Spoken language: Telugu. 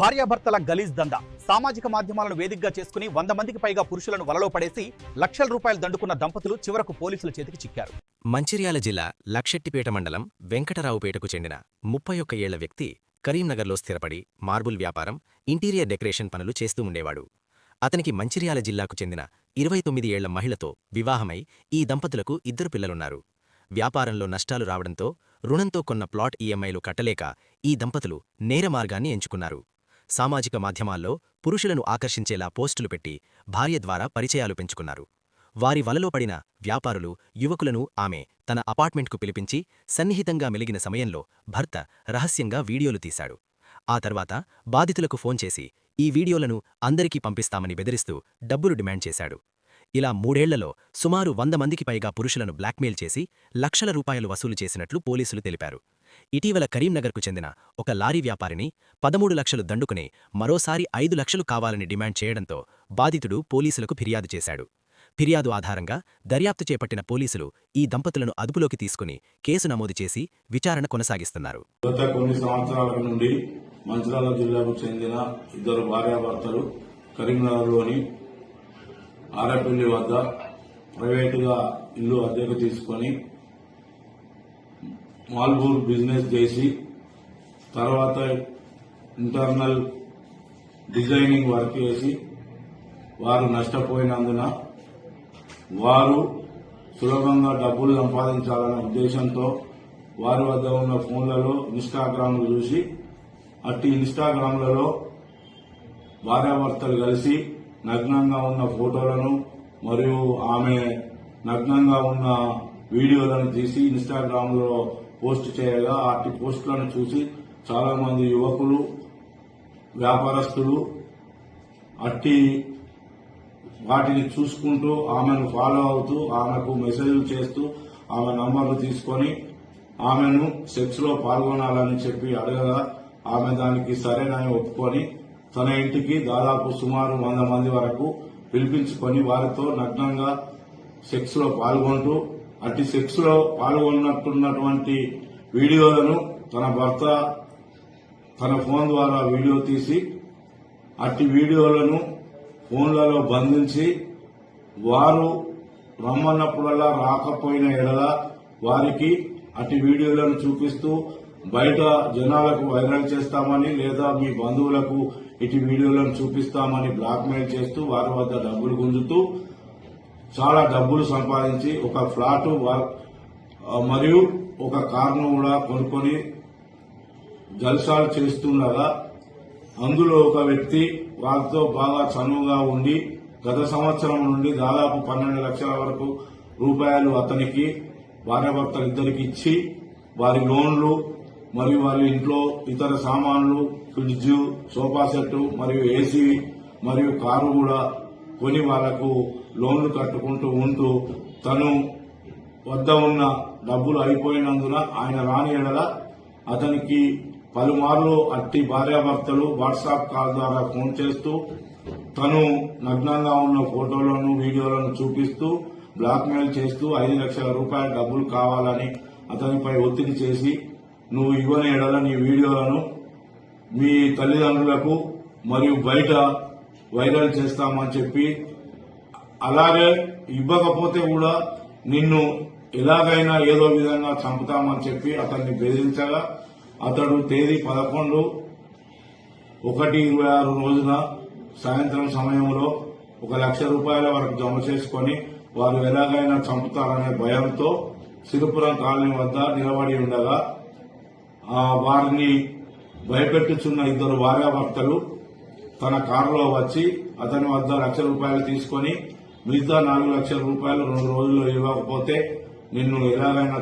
భార్యాభర్తల గలీజ్ దందా సామాజిక మాధ్యమాలను వేదికగా చేసుకుని వంద మందికి పైగా పురుషులను వలలో పడేసి లక్షల రూపాయలు దండుకున్న దంపతులు చివరకు పోలీసుల చేతికి చిక్కారు. మంచిర్యాల జిల్లా లక్షెట్టిపేట మండలం వెంకటరావుపేటకు చెందిన ముప్పై ఒక్క ఏళ్ళ వ్యక్తి కరీంనగర్లో స్థిరపడి మార్బుల్ వ్యాపారం ఇంటీరియర్ డెకరేషన్ పనులు చేస్తూ ఉండేవాడు. అతనికి మంచిర్యాల జిల్లాకు చెందిన ఇరవై తొమ్మిది ఏళ్ళ మహిళతో వివాహమై ఈ దంపతులకు ఇద్దరు పిల్లలున్నారు. వ్యాపారంలో నష్టాలు రావడంతో రుణంతో కొన్న ప్లాట్ ఈఎంఐలు కట్టలేక ఈ దంపతులు నేర మార్గాన్ని ఎంచుకున్నారు. సామాజిక మాధ్యమాల్లో పురుషులను ఆకర్షించేలా పోస్టులు పెట్టి భార్య ద్వారా పరిచయాలు పెంచుకున్నారు. వారి వలలో పడిన వ్యాపారులు యువకులను ఆమె తన అపార్ట్మెంట్కు పిలిపించి సన్నిహితంగా మెలిగిన సమయంలో భర్త రహస్యంగా వీడియోలు తీశాడు. ఆ తర్వాత బాధితులకు ఫోన్ చేసి ఈ వీడియోలను అందరికీ పంపిస్తామని బెదిరిస్తూ డబ్బులు డిమాండ్ చేశాడు. ఇలా మూడేళ్ళలో సుమారు వంద మందికి పైగా పురుషులను బ్లాక్మెయిల్ చేసి లక్షల రూపాయలు వసూలు చేసినట్లు పోలీసులు తెలిపారు. ఇటీవల కరీంనగర్కు చెందిన ఒక లారీ వ్యాపారిని పదమూడు లక్షలు దండుకుని మరోసారి ఐదు లక్షలు కావాలని డిమాండ్ చేయడంతో బాధితుడు పోలీసులకు ఫిర్యాదు చేశాడు. ఫిర్యాదు ఆధారంగా దర్యాప్తు చేపట్టిన పోలీసులు ఈ దంపతులను అదుపులోకి తీసుకుని కేసు నమోదు చేసి విచారణ కొనసాగిస్తున్నారు. గత కొన్ని సంవత్సరాల నుండి మంచిరాల జిల్లాకు చెందిన ఇద్దరు భార్యాభర్తలు కరీంనగర్లోని ఆరపల్లి వద్ద ప్రైవేటుగా ఇల్లు అద్దెకు తీసుకొని మాల్బూర్ బిజినెస్ చేసి తర్వాత ఇంటర్నల్ డిజైనింగ్ వర్క్ చేసి వారు నష్టపోయినందున వారు సులభంగా డబ్బులు సంపాదించాలనే ఉద్దేశంతో వారి వద్ద ఉన్న ఫోన్లలో ఇన్స్టాగ్రామ్లు చూసి అట్టి ఇన్స్టాగ్రామ్లలో భార్యాభర్తలు కలిసి నగ్నంగా ఉన్న ఫోటోలను మరియు ఆమె నగ్నంగా ఉన్న వీడియోలను తీసి ఇన్స్టాగ్రామ్లో పోస్ట్ చేయగా అట్టి పోస్టులను చూసి చాలా మంది యువకులు వ్యాపారస్తులు అట్టి వాటిని చూసుకుంటూ ఆమెను ఫాలో అవుతూ ఆమెకు మెసేజ్లు చేస్తూ ఆమె నంబర్లు తీసుకొని ఆమెను సెక్స్లో పాల్గొనాలని చెప్పి అడగగా ఆమె దానికి సరేనని ఒప్పుకొని తన ఇంటికి దాదాపు సుమారు వంద మంది వరకు పిలిపించుకొని వారితో నగ్నంగా సెక్స్లో పాల్గొంటూ అట్టి సెక్స్లో పాల్గొన్నట్టున్నటువంటి వీడియోలను తన భర్త తన ఫోన్ ద్వారా వీడియో తీసి అట్టి వీడియోలను ఫోన్లలో బంధించి వారు రమ్మన్నప్పుడల్లా రాకపోయిన ఎడల వారికి అట్టి వీడియోలను చూపిస్తూ బయట జనాలకు వైరల్ చేస్తామని లేదా మీ బంధువులకు ఇటు వీడియోలను చూపిస్తామని బ్లాక్మెయిల్ చేస్తూ వారి వద్ద డబ్బులు గుంజుతూ చాలా డబ్బులు సంపాదించి ఒక ఫ్లాట్ మరియు ఒక కార్ను కూడా కొనుక్కొని జల్సాలు చేస్తుండగా అందులో ఒక వ్యక్తి వారితో బాగా చనువుగా ఉండి గత సంవత్సరం నుండి దాదాపు పన్నెండు లక్షల వరకు రూపాయలు అతనికి భార్యాభర్తలు ఇద్దరికి ఇచ్చి వారి లోన్లు మరియు వారి ఇంట్లో ఇతర సామాన్లు ఫ్రిడ్జ్ సోఫా సెట్ మరియు ఏసీ మరియు కారు కూడా కొని వాళ్ళకు లోన్లు కట్టుకుంటూ ఉంటూ తను వద్ద ఉన్న డబ్బులు అయిపోయినందున ఆయన రాని ఎడల అతనికి పలుమార్లు అట్టి భార్యాభర్తలు వాట్సాప్ కాల్ ద్వారా ఫోన్ చేస్తూ తను నగ్నంగా ఉన్న ఫోటోలను వీడియోలను చూపిస్తూ బ్లాక్మెయిల్ చేస్తూ ఐదు లక్షల రూపాయల డబ్బులు కావాలని అతనిపై ఒత్తిడి చేసి నువ్వు ఇవ్వని ఎడల నీ వీడియోలను మీ తల్లిదండ్రులకు మరియు బయట వైరల్ చేస్తామని చెప్పి అలాగే ఇవ్వకపోతే కూడా నిన్ను ఎలాగైనా ఏదో విధంగా చంపుతామని చెప్పి అతన్ని బెదిరించగా అతడు తేదీ పదకొండు ఒకటి ఇరవై ఆరు రోజున సాయంత్రం సమయంలో ఒక లక్ష రూపాయల వరకు జమ చేసుకొని వారు ఎలాగైనా చంపుతారనే భయంతో సిరిపురం కాలనీ వద్ద నిలబడి ఉండగా ఆ వారిని భయపెట్టుచున్న ఇద్దరు భార్యాభర్తలు తన కారులో వచ్చి అతని వద్ద లక్ష రూపాయలు తీసుకొని మిగతా నాలుగు లక్షల రూపాయలు రెండు రోజుల్లో ఇవ్వకపోతే నిన్ను ఎలాగైనా